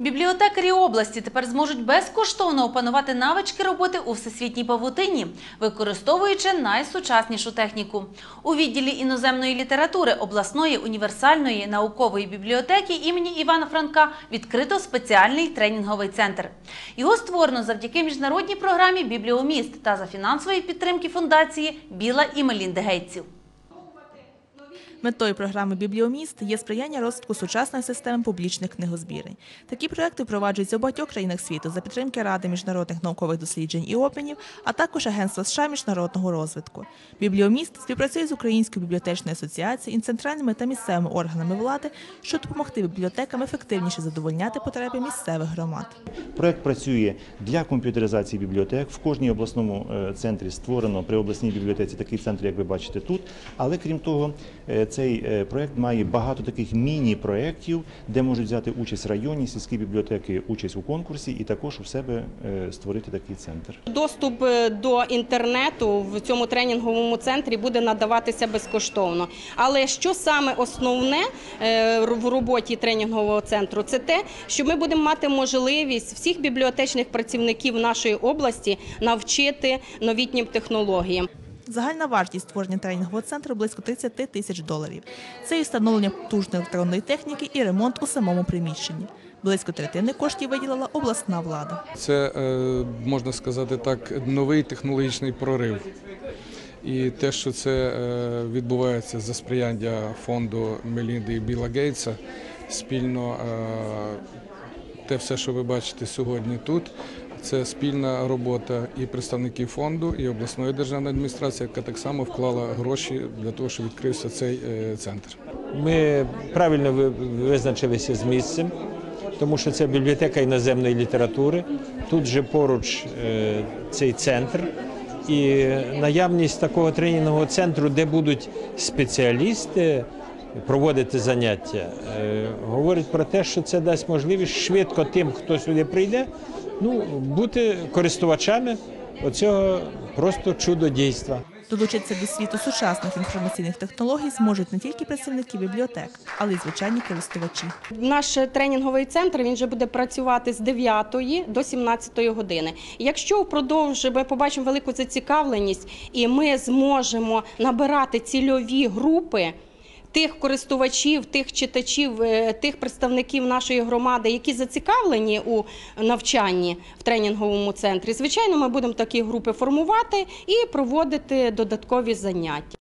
Бібліотекарі області тепер зможуть безкоштовно опанувати навички роботи у всесвітній павутині, використовуючи найсучаснішу техніку. У відділі іноземної літератури обласної універсальної наукової бібліотеки імені Івана Франка відкрито спеціальний тренінговий центр. Його створено завдяки міжнародній програмі Бібліоміст та за фінансової підтримки фундації Біла і Мелінди Гейтсів. Метою програми Бібліоміст є сприяння розвитку сучасної системи публічних книгозбірень. Такі проекти впроваджуються у багатьох країнах світу за підтримки Ради міжнародних наукових досліджень і обмінів, а також Агентства США міжнародного розвитку. Бібліоміст співпрацює з Українською бібліотечною асоціацією і центральними та місцевими органами влади, щоб допомогти бібліотекам ефективніше задовольняти потреби місцевих громад. Проект працює для комп'ютеризації бібліотек. В кожній обласному е, центрі створено при обласній бібліотеці такий центр, як ви бачите тут. Але крім того, е, цей е, проект має багато таких міні-проєктів, де можуть взяти участь районні сільські бібліотеки, участь у конкурсі і також у себе е, створити такий центр. Доступ е, до інтернету в цьому тренінговому центрі буде надаватися безкоштовно. Але що саме основне в роботі тренінгового центру, це те, що ми будемо мати можливість всіх бібліотечних працівників нашої області навчити новітнім технологіям. Загальна вартість створення тренінгового центру близько 30 тисяч доларів. Це і встановлення потужної електронної техніки і ремонт у самому приміщенні. Близько третини коштів виділила обласна влада. Це е, можна сказати так, новий технологічний прорив. І те, що це е, відбувається за сприяння фонду Мелінди і Біла Гейтса, спільно е, те все, що ви бачите сьогодні тут, це спільна робота і представників фонду, і обласної державної адміністрації, яка так само вклала гроші для того, щоб відкрився цей е, центр. Ми правильно ви- визначилися з місцем, тому що це бібліотека іноземної літератури. Тут же поруч е, цей центр. І наявність такого тренінгового центру, де будуть спеціалісти проводити заняття, е, говорить про те, що це дасть можливість швидко тим, хто сюди прийде, ну, бути користувачами оцього просто чудодійства. Долучитися до світу сучасних інформаційних технологій зможуть не тільки працівники бібліотек, але й звичайні користувачі. Наш тренінговий центр він вже буде працювати з 9 до 17 години. Якщо впродовж ми побачимо велику зацікавленість, і ми зможемо набирати цільові групи. Тих користувачів, тих читачів, е, тих представників нашої громади, які зацікавлені у навчанні в тренінговому центрі, звичайно, ми будемо такі групи формувати і проводити додаткові заняття.